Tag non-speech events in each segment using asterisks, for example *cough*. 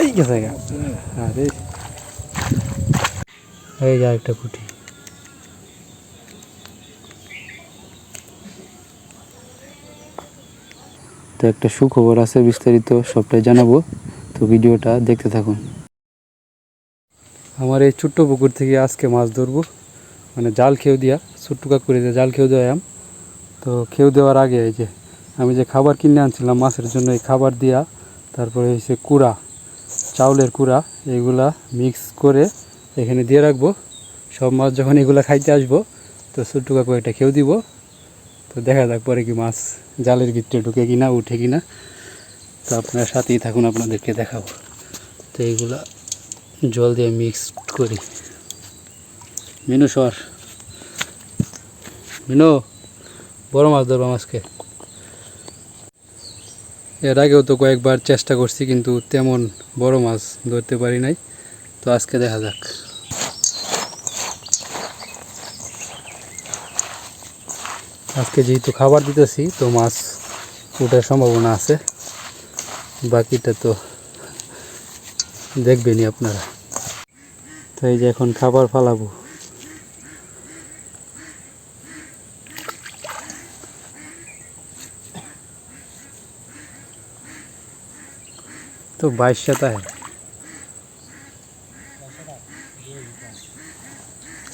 এই গেছে আরে। এই একটা তো একটা সুখবর আছে বিস্তারিত, সবটাই জানাব। তো ভিডিওটা দেখতে থাকুন। আমার এই ছোট্ট পুকুর থেকে আজকে মাছ ধরবো। মানে জাল খেয়েও দিয়া, ছোট্ট কাকুরে দিয়ে জাল খেয়েও দেওয়াম তো খেয়েও দেওয়ার আগে এই যে আমি যে খাবার কিনে আনছিলাম মাছের জন্য, এই খাবার দিয়া তারপরে হচ্ছে কুড়া, চাউলের কুড়া এগুলা মিক্স করে এখানে দিয়ে রাখব। সব মাছ যখন এগুলা খাইতে আসব, তো ছোট্ট কাকু এটা খেয়েও দিব। তো দেখা যাক পরে কি মাছ জালের ভিতরে ঢুকে কিনা, উঠে কিনা। তো আপনার সাথেই থাকুন, আপনাদেরকে দেখাবো। তো এইগুলা জল দিয়ে মিক্স করি। মিনু সর। মিনু! বড় মাছ ধরবো আজকে এর আগেও তো কয়েকবার চেষ্টা করছি, কিন্তু তেমন বড় মাছ ধরতে পারি নাই। তো আজকে দেখা যাক। আজকে যেহেতু খাবার দিতেছি, তো মাছ ওঠার সম্ভাবনা আছে। বাকিটা তো দেখবেনই আপনারা। তো এই যে এখন খাবার ফালাবো। तो बाईस शता है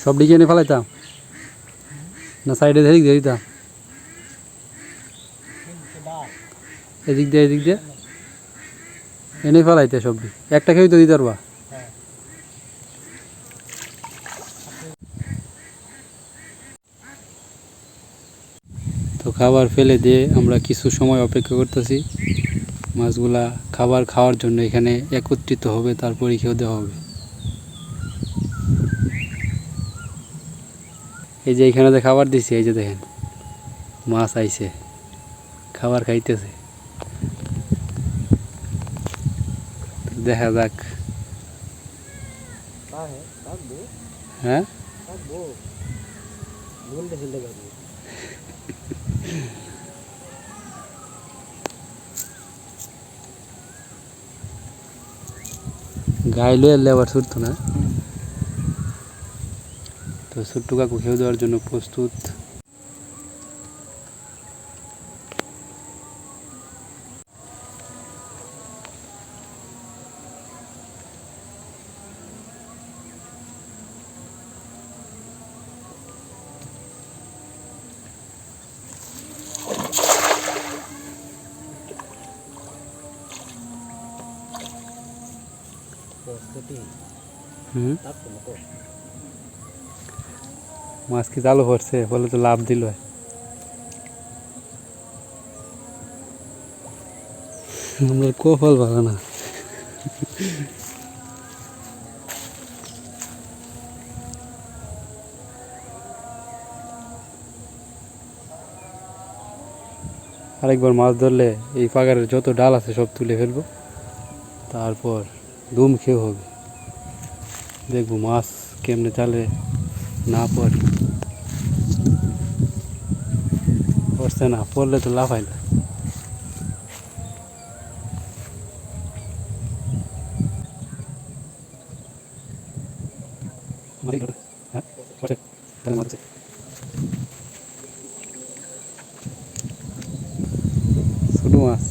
সব ডিজে এনে ফেলাইতাম না সাইডে এদিক দিয়ে দিতাম এদিক দিয়ে এদিক দিয়ে এনে ফেলাইতে সবজি একটা খেয়েই তো দিতে পারবা তো খাবার ফেলে দিয়ে আমরা কিছু সময় অপেক্ষা করতেছি মাছগুলা খাবার খাওয়ার জন্য এখানে একত্রিত হবে তারপরে খেয়ে দেওয়া হবে। এই যে এখানে খাবার দিছি, এই যে দেখেন, মাছ আইছে, খাবার খাইতেছে। দেখা যাক। হ্যাঁ? গায়ে লয়ে লেবার ছুটতো না। তো ছোট্ট কাকু খেয়ে দেওয়ার জন্য প্রস্তুত হুম? মাছ কি চালু করছে বলে তো লাভ দিল। আমার কপাল ভালো না। আরেকবার মাছ ধরলে এই পাগারের যত ডাল আছে সব তুলে ফেলব। তারপর দুম খেয়ে হবে। দেখব মাছ কেমনে চালে না পড়ে। পড়ছে না, পড়লে তো লাফাই না। ছোট মাছ।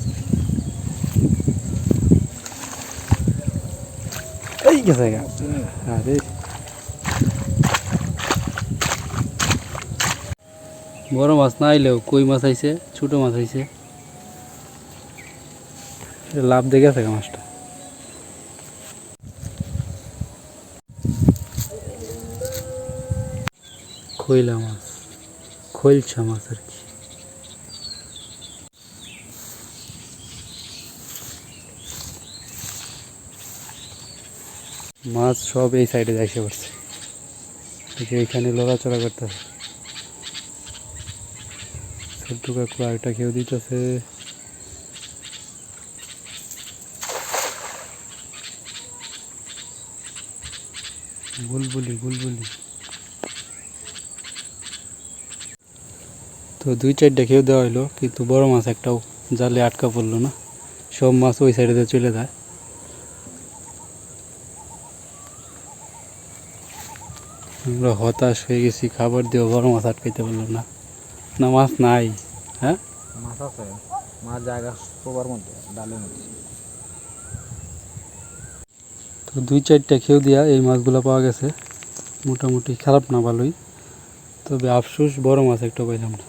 এই গেছে আরে বড় মাছ না আইলেও কই মাছ আইছে? ছোট মাছ আইছে। লাভ দেখে আছে মাছটা। খইলা মাছ। খৈলছা মাছ আর কি। মাছ সব এই সাইডে পড়ছে। এই যে এখানে লড়াচড়া করতেছে। ছোট্ট কাকু আরেকটা কেউ দিতেছে। বুলবুলি বুলবুলি। তো দুই চারটা খেয়ে দেওয়া হইল, কিন্তু বড় মাছ একটাও জালে আটকা পড়ল না। সব মাছ ওই সাইডে চলে যায়। আমরা হতাশ হয়ে গেছি খাবার দিয়ে বড় মাছ আটকাইতে পারল না। না মাছ নাই হ্যাঁ? মাছ আছে মাছ জায়গা সবার মধ্যে ডালের মধ্যে। তো দুই চারটা খেয়েও দিয়া এই মাছগুলো পাওয়া গেছে। মোটামুটি খারাপ না ভালোই। তবে আফসোস বড় মাছ একটা পাইলাম না।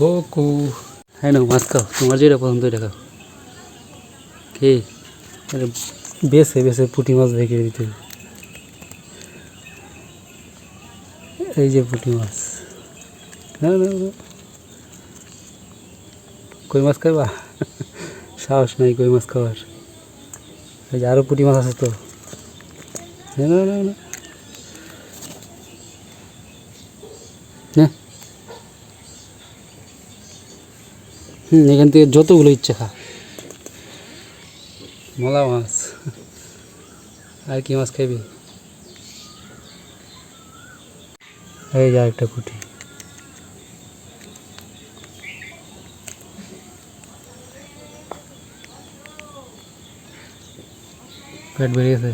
বকু হ্যাঁ না মাছ খাও। তোমার যেটা পছন্দ এটা খাও। কে? আরে, বেছে পুঁটি মাছ ভেঙে দিতে এই যে পুঁটি মাছ। না না কই মাছ খাইবা? সাহস নাই কই মাছ খাওয়ার। এই যে আরও পুঁটি মাছ আছে তো। না না, নে। হুম এখান থেকে যতগুলো ইচ্ছে খা। মলা মাছ। আর কি মাছ খাইবি? এই যে আরেকটা পুঁটি পেট ভরে গেছে?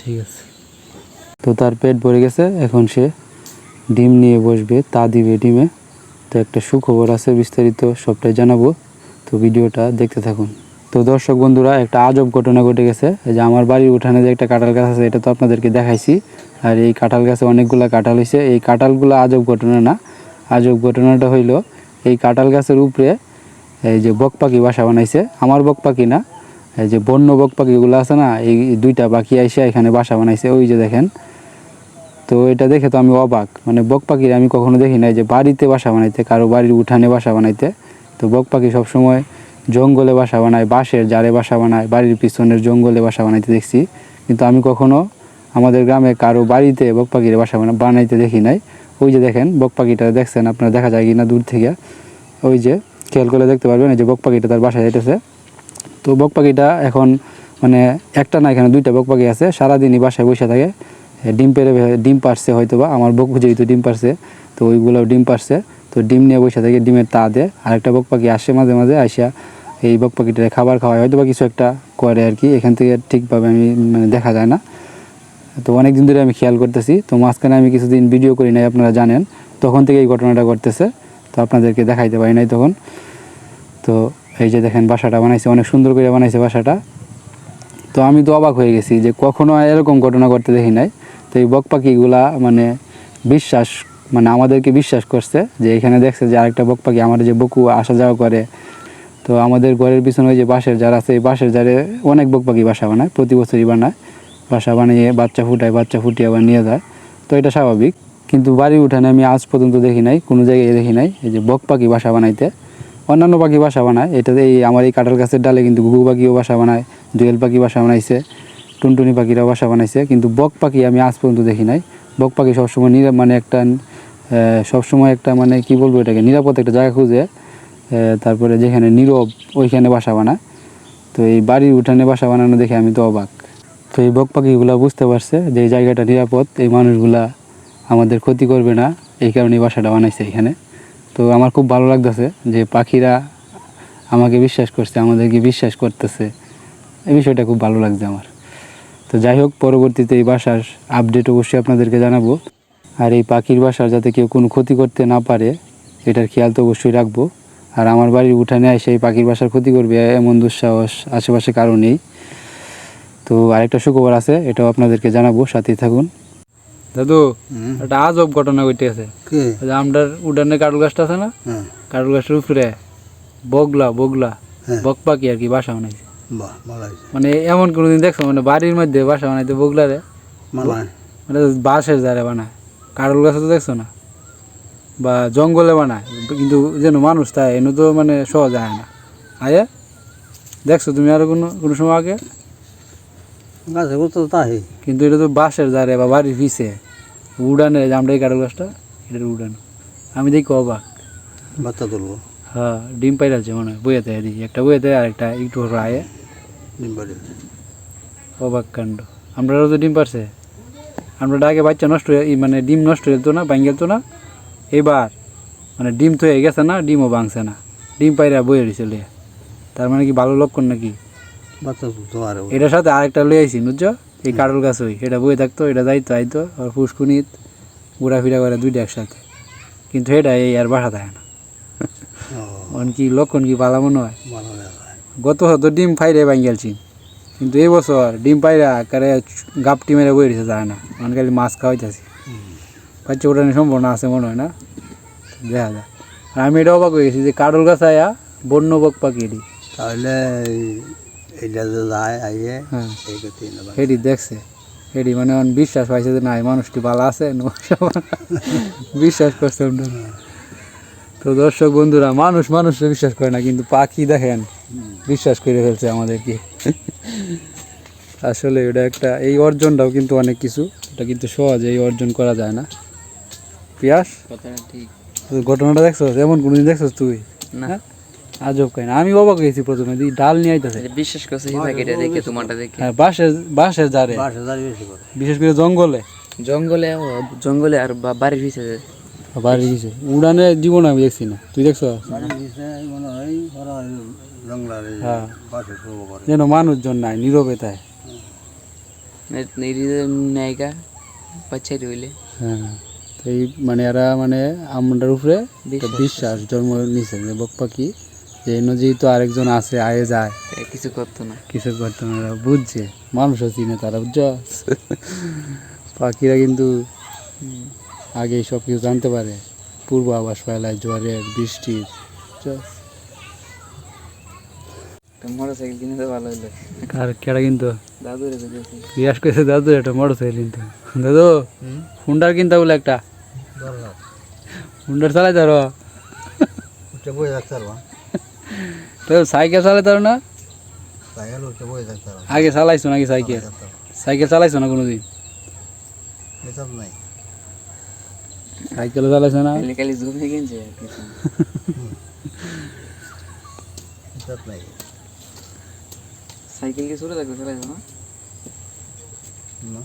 ঠিক আছে। তো তার পেট ভরে গেছে এখন সে ডিম নিয়ে বসবে তা দিবে ডিমে। তো একটা সুখবর আছে বিস্তারিত, সবটাই জানাব। তো ভিডিওটা দেখতে থাকুন। তো দর্শক বন্ধুরা, একটা আজব ঘটনা ঘটে গেছে। যে আমার বাড়ির উঠানে যে একটা কাঁঠাল গাছ আছে, এটা তো আপনাদেরকে দেখাইছি। আর এই কাঁঠাল গাছে অনেকগুলা কাঁঠাল হয়েছে এই কাঁঠালগুলো আজব ঘটনা না। আজব ঘটনাটা হইল, এই কাঁঠাল গাছের উপরে এই যে বক পাখি বাসা বানাইছে। আমার বক পাখি না, এই যে বন্য বক পাখিগুলো আছে না, এই দুইটা পাখি আইসে এখানে বাসা বানাইছে। ওই যে দেখেন তো এটা দেখে তো আমি অবাক। মানে বক পাখির আমি কখনো দেখি নাই যে বাড়িতে বাসা বানাইতে, কারও বাড়ির উঠানে বাসা বানাইতে। তো বক পাখি সবসময় জঙ্গলে বাসা বানায়, বাঁশের জারে বাসা বানায়, বাড়ির পিছনের জঙ্গলে বাসা বানাইতে দেখছি। কিন্তু আমি কখনো আমাদের গ্রামে কারও বাড়িতে বক পাখির বাসা বানা- বানাইতে দেখি নাই। ওই যে দেখেন, বক পাখিটা দেখছেন আপনারা, দেখা যায় কিনা দূর থেকে। ওই যে খেয়াল করে দেখতে পারবেন যে বক পাখিটা তার বাসায় যাইতেছে। তো বক পাখিটা এখন মানে একটা না এখানে দুইটা বক পাখি আছে, সারাদিনই বাসায় বসে থাকে। ডিম পেরে ডিম পারছে হয়তো বা আমার বক যেহেতু ডিম পারছে, তো ওইগুলো ডিম পারছে। তো ডিম নিয়ে বসে থাকে ডিমের তা দেয় আরেকটা বক পাখি আসে মাঝে মাঝে আসিয়া এই বক পাখিটারে খাবার খাওয়ায়। হয়তো বা কিছু একটা করে আর কি, এখান থেকে ঠিকভাবে আমি মানে দেখা যায় না। তো অনেক দিন ধরে আমি খেয়াল করতেছি, তো মাঝখানে আমি কিছুদিন ভিডিও করি নাই, আপনারা জানেন। তখন থেকে এই ঘটনাটা ঘটতেছে, তো আপনাদেরকে দেখাইতে পারি নাই তখন। তো এই যে দেখেন বাসাটা বানাইছে, অনেক সুন্দর করে বানাইছে বাসাটা। তো আমি তো অবাক হয়ে গেছি যে কখনো এরকম ঘটনা করতে দেখি নাই। তো এই বক পাখিগুলা মানে বিশ্বাস মানে আমাদেরকে বিশ্বাস করছে যে এখানে দেখছে যে আরেকটা বক পাখি আমার যে বকু আসা যাওয়া করে। তো আমাদের ঘরের পিছনে ওই যে বাঁশের জার আছে, এই বাঁশের জারে অনেক বক পাখি বাসা বানায়, প্রতি বছরই বানায়। বাসা বানিয়ে বাচ্চা ফুটায়, বাচ্চা ফুটিয়ে আবার নিয়ে যায়। তো এটা স্বাভাবিক। কিন্তু বাড়ির উঠানে আমি আজ পর্যন্ত দেখি নাই, কোনো জায়গায় দেখি নাই, এই যে বক পাখি বাসা বানাইতে। অন্যান্য পাখি বাসা বানায় এটাতে এই আমার এই কাঁঠাল গাছের ডালে কিন্তু ঘুঘু পাখিও বাসা বানায় দোয়েল পাখি বাসা বানাইছে। টুনটুনি পাখিরাও বাসা বানাইছে, কিন্তু বক পাখি আমি আজ পর্যন্ত দেখি নাই। বক পাখি সবসময় নিরা মানে একটা সবসময় একটা মানে কি বলব এটাকে, নিরাপদ একটা জায়গা খুঁজে তারপরে যেখানে নীরব, ওইখানে বাসা বানায়। তো এই বাড়ির উঠানে বাসা বানানো দেখে আমি তো অবাক। তো এই বক পাখিগুলা বুঝতে পারছে যে এই জায়গাটা নিরাপদ, এই মানুষগুলা আমাদের ক্ষতি করবে না, এই কারণে বাসাটা বানাইছে এখানে। তো আমার খুব ভালো লাগতেছে যে পাখিরা আমাকে বিশ্বাস করছে, আমাদেরকে বিশ্বাস করতেছে। এই বিষয়টা খুব ভালো লাগছে আমার। তো যাই হোক পরবর্তীতে এই বাসার আপডেট অবশ্যই আপনাদেরকে জানাব। আর এই পাখির বাসার যাতে কেউ কোনো ক্ষতি করতে না পারে এটার খেয়াল তো অবশ্যই রাখব। আর আমার বাড়ির উঠানে এসে এই পাখির বাসার ক্ষতি করবে এমন দুঃসাহস আশেপাশে কারও নেই। তো আরেকটা সুখবর আছে এটাও আপনাদেরকে জানাব সাথেই থাকুন। দাদু একটা আজব ঘটনা ঘটে আছে কি আমটার উডানে কাটুল গাছটা আছে না হ্যাঁ। কাটুল গাছটার উপরে বগলা বগলা হ্যাঁ। বক পাখি আর কি বাসা বানাইছে। বাহ ভালো মানে এমন কোনো দিন দেখছ? মানে বাড়ির মধ্যে বাসা বানাইতে বগলারে? মানে বাঁশের জারে বানায়। কাটুল গাছে তো দেখছ না? বা জঙ্গলে বানায়। কিন্তু যেন মানুষ তাই এনে তো মানে সহজ আয় না। আয়ে দেখছ তুমি আরও কোনো কোনো সময় আগে? গাছে তো তাই। কিন্তু এটা তো বাঁশের জারে বা বাড়ির পিছে। উড়ানে জামটা এই কাটুল গাছটা এটার উড়ান। আমি দেখি অবাক। বাচ্চা তুলবো। হ্যাঁ ডিম পাইরাছে মনে হয় বইয়েতে এদিকে একটা বইয়েতে আর একটা একটু আয়ে ডিম বাড়ি অবাক কাণ্ড। আমরা তো ডিম পারছে। আমরা আগে বাচ্চা নষ্ট হয়ে মানে ডিম নষ্ট হয়ে যেত না ভাঙ যেত না। এবার মানে ডিম তো হয়ে গেছে না ডিমও ভাঙছে না। ডিম পাইরা বয়ে দিছিল তার মানে কি ভালো লক্ষণ নাকি? এটার সাথে আরেকটা লই আইছি বুঝছ এই কাটল গাছ ওই এটা বয়ে থাকতো এটা যাইতো আইতো আর ফুসকুনিত ঘোরাফেরা করে দুইটা একসাথে। কিন্তু এটা এই আর বাসা থাকে না। ও, অন কি লক্ষণ কি ভালো মনে হয়? গত হতো ডিম ফাইরে ভাঙ গেলছি কিন্তু এই বছর ডিম পাইরা আকারে গাপটি মেরে বই দিছে যায় না। মানে খালি মাছ খাওয়াইতেছি। বাচ্চা ওঠানোর সম্ভাবনা আছে মনে হয় না? দেখা যায় আর আমি এটা অবাক হয়ে গেছি যে কাডল গাছ আয়া বন্য বক পাখি এটি তাহলে এই- যে যায় আইয়ে হ্যাঁ। হেডি দেখছে। হেডি মানে বিশ্বাস পাইছে যে না এই মানুষটি ভালো আছে ন *laughs* বিশ্বাস করছে ওটা। তো দর্শক বন্ধুরা মানুষ মানুষকে বিশ্বাস করে না কিন্তু পাখি দেখেন বিশ্বাস করে ফেলছে আমাদেরকে। আসলে এটা একটা এই অর্জনটাও কিন্তু অনেক কিছু এটা কিন্তু সহজে এই অর্জন করা যায় না। পিয়াস কথাটা ঠিক। তুই ঘটনাটা দেখছ এমন কোনদিন দেখছ তুই? না। হ্যাঁ? আজব কাহিনী। আমি অবাক হয়েছি প্রথমে যে ডাল নিয়ে আইতেছে বিশ্বাস করছে এই প্যাকেটে দেখে তোমারটা দেখে। হ্যাঁ বাঁশের বাঁশের জারে। বিশেষ করে জঙ্গলে। জঙ্গলে জঙ্গলে আর বাড়ির ভিতরে। বাড়ি গেছে। উড়ানে জীবন আমি দেখছি না। তুই দেখছ? হয়। হ্যাঁ। যেন মানুষজন নাই নীরবতায় নায়িকা বাচ্চাই রইলে। হ্যাঁ তো এই মানে এরা মানে আমরার উপরে বিশ্বাস। জন্ম নিছে। যে বক পাখি যে নদী তো আরেকজন আছে আয়ে যায়। কিছু করতো না। কিছু করতে না এরা বুঝছে। মানুষও চিনে তারা বুঝছ? পাখিরা কিন্তু আগে সব কিছু জানতে পারে। পূর্ব আবাস পাইলায় জোয়ারের বৃষ্টির বুঝছ? মোটর সাইকেল কিনে তো ভালো হলো আর কেডা কিন্তু? দাদু রেখে দিয়েছি জিজ্ঞাসা দাদু একটা মোটর কিন্তু? দাদু হুন্ডার কিনতে বলে একটা। হুন্ডার চালাই তারো তো সাইকেল চালাই তারো না আগে চালাইছো নাকি সাইকেল? সাইকেল চালাইছো না কোনোদিন? নাই। সাইকেলও চালাইছো না খালি জমি কিনছে সাইকেল কি ছোট থাকবে চালাইছো না না।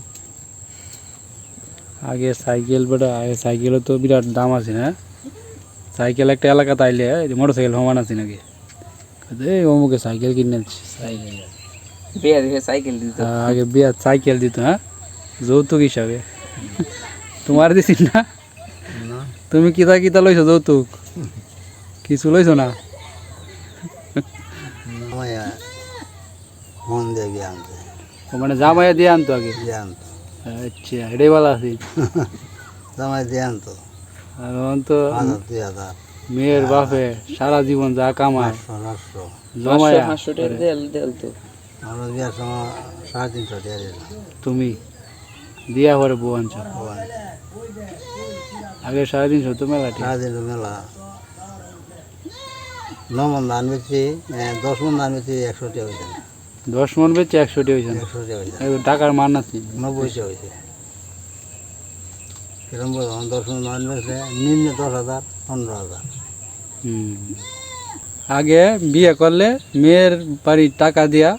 আগে সাইকেল বেটা আগে সাইকেলও তো বিরাট দাম আছে না সাইকেল একটা এলাকা তাইলে মোটর সাইকেল সমান আছে নাকি? এই অমুকে সাইকেল কিনে। সাইকেল। বিয়া সাইকেল দিত আহ, আগে বিয়া সাইকেল দিত হ্যাঁ? যৌতুক হিসাবে। তোমার দিছি না না? তুমি কিতা কিতা লইছো যৌতুক? কিছু লইছো না? মন জামাইয়া দিয়ে আনতো আগে? আচ্ছা এটাই ভালো আছে জামাই দিয়ে আনতো। এখন তো মেয়ের বাপে সারা জীবন যা কামায়। জমায়া তুমি? দিয়া পরে বউ আনছো? আনছে। আগে সাড়ে তিনশো তো মেলা সাড়ে তিনশো মেলা। ন মন ধান বেচি দশ মন ধান বেচি একশো টাকা হয়েছে। দশ মন বেচে একশোটি হয়েছে না? একশো টাকা হয়েছে টাকার মান আছে? নব্বই হয়েছে। বললাম দশ মন ধান বেচলে নিম্ন দশ হাজার পনেরো হাজার। আগে বিয়ে করলে মেয়ের বাড়ির টাকা দিয়া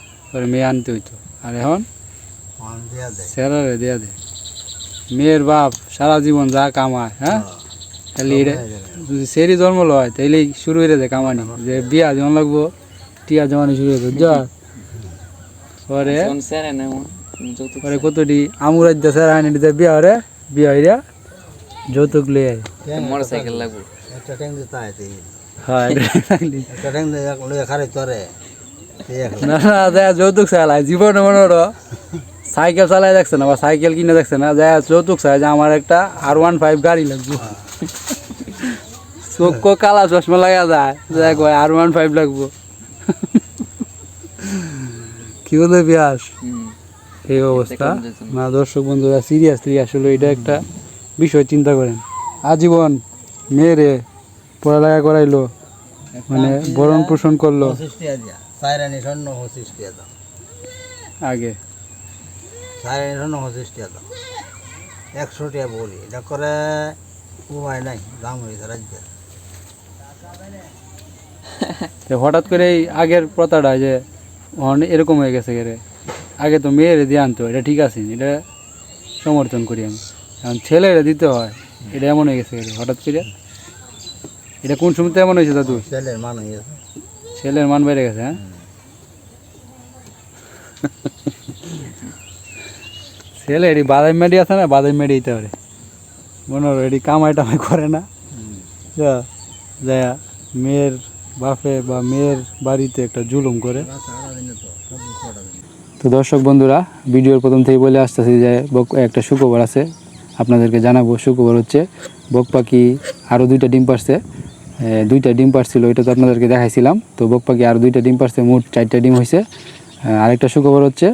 মেয়ে আনতে হইতো। আর এখন? স্যারারে দিয়া দে। মেয়ের বাপ সারা জীবন যা কামায় হ্যাঁ? খালি এটা যদি সেরি জন্ম লয় তাইলে শুরু হয়ে যায় কামানি। যে বিয়া যেমন লাগবো টিয়া জমানি শুরু হয়ে যা পরে কতটি? আমুর রাজ্য স্যার আইনি দিতে বিয়া হরে বিয়া হইরা যৌতুক লই আয়। মোটর সাইকেল লাগবে। হয়। না না দেয়া যৌতুক চালায় জীবনে মনে হলো সাইকেল চালাই দেখছে না বা সাইকেল কিনে দেখছে না দেয়া যৌতুক চায় যে আমার একটা আর ওয়ান ফাইভ গাড়ি লাগবে। চোখ কালা চশমা লাগা যায় দেখ ভাই আর ওয়ান ফাইভ লাগবো। কি বলে বিয়াস? এই অবস্থা। যে। না দর্শক বন্ধুরা সিরিয়াসলি আসলে এটা একটা বিষয় চিন্তা করেন। আজীবন মেয়েরে পড়ালেখা করাইলো মানে বরণ পোষণ করল। সাইরানি স্বর্ণ পঁচিশ টাকা আগে। সাইরানি স্বর্ণ পঁচিশ টাকা দাম একশো টাকা বলি এটা করে উপায় নাই দাম হয়েছে রাজ্যে। তো হঠাৎ করে এই আগের প্রথাটা যে এরকম হয়ে গেছে রে। আগে তো মেয়েরে দিয়ে আনতো এটা ঠিক আছে এটা সমর্থন করি আমি। এখন ছেলেরা দিতে হয় এটা এমন হয়ে গেছে হঠাৎ করে। এটা কোন সময় এমন হয়েছে দাদু? ছেলের মান হয়ে গেছে ছেলের মান বেড়ে গেছে হ্যাঁ? ছেলে এটি বাদাম মেডি আছে না? বাদাম মেডি দিতে পারে। মনে হয় এটি কামাই টামাই করে না। যা যা, মেয়ের বাপে বা মেয়ের বাড়িতে একটা জুলুম করে। তো দর্শক বন্ধুরা, ভিডিওর প্রথম থেকে বলে আসতেছি যে, বক- একটা শুক্রবার আছে। আপনাদেরকে জানাব শুক্রবার হচ্ছে বক পাখি আরও দুইটা ডিম পারছে দুইটা ডিম পারছিল, ওইটা তো আপনাদেরকে দেখাইছিলাম। তো বক পাখি আর দুইটা ডিম পারছে, মোট চারটা ডিম হয়েছে আরেকটা সুখবর হচ্ছে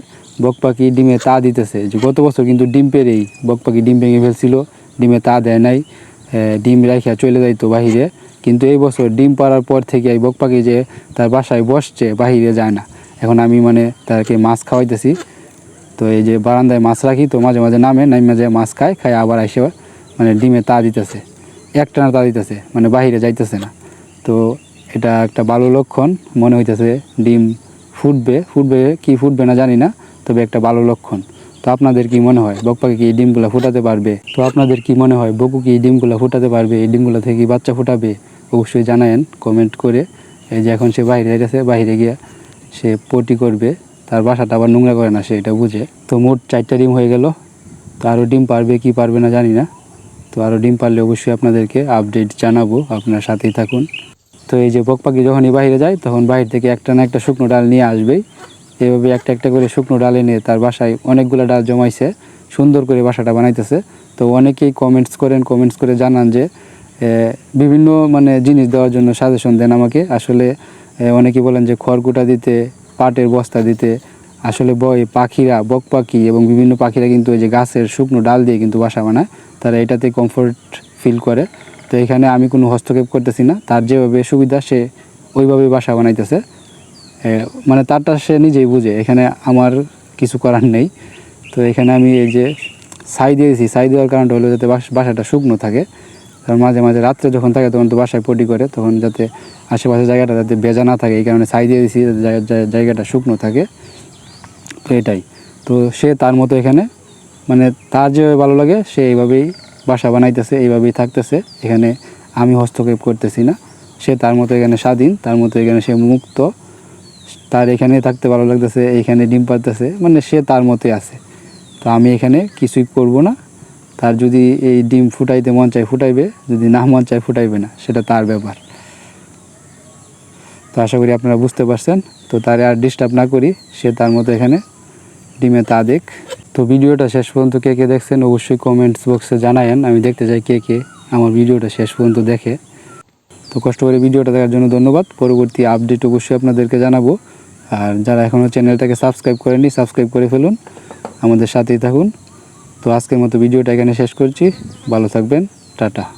বক পাখি ডিমে তা দিতেছে। যে গত বছর কিন্তু ডিম পেরেই বক পাখি ডিম ভেঙে ফেলছিল, ডিমে তা দেয় নাই ডিম রাখিয়া চলে যাইতো বাহিরে। কিন্তু এই বছর ডিম পাড়ার পর থেকে এই বক পাখি যে তার বাসায় বসছে, বাহিরে যায় না। এখন আমি মানে তাকে মাছ খাওয়াইতেছি। তো এই যে বারান্দায় মাছ রাখি, তো মাঝে মাঝে নামে নামে মাঝে মাছ খায় খায় আবার এসে মানে ডিমে তা দিতেছে। একটানা তা মানে বাহিরে যাইতেছে না। তো এটা একটা ভালো লক্ষণ, মনে হইতেছে ডিম ফুটবে। ফুটবে কি ফুটবে না জানি না, তবে একটা ভালো লক্ষণ। তো আপনাদের কি মনে হয়, বক কি এই ডিমগুলো ফুটাতে পারবে? তো আপনাদের কি মনে হয়, বকু কি এই ডিমগুলো ফুটাতে পারবে? এই ডিমগুলো থেকে বাচ্চা ফুটাবে? অবশ্যই জানায়েন, কমেন্ট করে। এই যে এখন সে বাইরে যাইতেছে বাইরে গিয়ে সে পটি করবে, তার বাসাটা আবার নোংরা করে না সে, এটা বুঝে। তো মোট চারটা ডিম হয়ে গেল। তো আরও ডিম পারবে কি পারবে না জানি না। তো আরও ডিম পারলে অবশ্যই আপনাদেরকে আপডেট জানাব। আপনার সাথেই থাকুন। তো এই যে বক পাখি যখনই বাইরে যায়, তখন বাইরে থেকে একটা না একটা শুকনো ডাল নিয়ে আসবেই এভাবে একটা একটা করে শুকনো ডাল এনে তার বাসায় অনেকগুলো ডাল জমাইছে, সুন্দর করে বাসাটা বানাইতেছে। তো অনেকেই কমেন্টস করেন কমেন্টস করে জানান যে বিভিন্ন মানে জিনিস দেওয়ার জন্য সাজেশন দেন আমাকে। আসলে অনেকেই বলেন যে খড়কুটা দিতে, পাটের বস্তা দিতে, আসলে বয় পাখিরা, বক পাখি এবং বিভিন্ন পাখিরা কিন্তু ওই যে গাছের শুকনো ডাল দিয়ে কিন্তু বাসা বানায়। তারা এটাতে কমফোর্ট ফিল করে। তো এখানে আমি কোনো হস্তক্ষেপ করতেছি না। তার যেভাবে সুবিধা, সে ওইভাবে বাসা বানাইতেছে। মানে তারটা সে নিজেই বুঝে। এখানে আমার কিছু করার নেই। তো এখানে আমি এই যে ছাই দিয়েছি। ছাই দেওয়ার কারণটা হলো যাতে বাসাটা শুকনো থাকে। কারণ মাঝে মাঝে রাত্রে যখন থাকে, তখন তো বাসায় পটি করে। তখন যাতে আশেপাশে জায়গাটা যাতে ভেজা না থাকে, এই কারণে ছাই দিয়ে দিয়েছি জায়গাটা শুকনো থাকে। তো এটাই। তো সে তার মতো এখানে মানে তার যেভাবে ভালো লাগে, সে এইভাবেই বাসা বানাইতেছে, এইভাবেই থাকতেছে। এখানে আমি হস্তক্ষেপ করতেছি না। সে তার মতো এখানে স্বাধীন, তার মতো এখানে সে মুক্ত। তার এখানে থাকতে ভালো লাগতেছে এইখানে ডিম পারতেছে মানে সে তার মতোই আছে। তো আমি এখানে কিছুই করব না। তার যদি এই ডিম ফুটাইতে মন চায় ফুটাইবে, যদি না মন চায় ফুটাইবে না, সেটা তার ব্যাপার। তো আশা করি আপনারা বুঝতে পারছেন। তো তারে আর ডিস্টার্ব না করি, সে তার মতো এখানে ডিমে তা দেখ। তো ভিডিওটা শেষ পর্যন্ত কে কে দেখছেন অবশ্যই কমেন্টস বক্সে জানায়েন। আমি দেখতে চাই কে কে আমার ভিডিওটা শেষ পর্যন্ত দেখে। তো কষ্ট করে ভিডিওটা দেখার জন্য ধন্যবাদ। পরবর্তী আপডেট অবশ্যই আপনাদেরকে জানাব। আর যারা এখনও চ্যানেলটাকে সাবস্ক্রাইব করেনি সাবস্ক্রাইব করে ফেলুন। আমাদের সাথেই থাকুন। তো আজকের মতো ভিডিওটা এখানে শেষ করছি। ভালো থাকবেন। টাটা।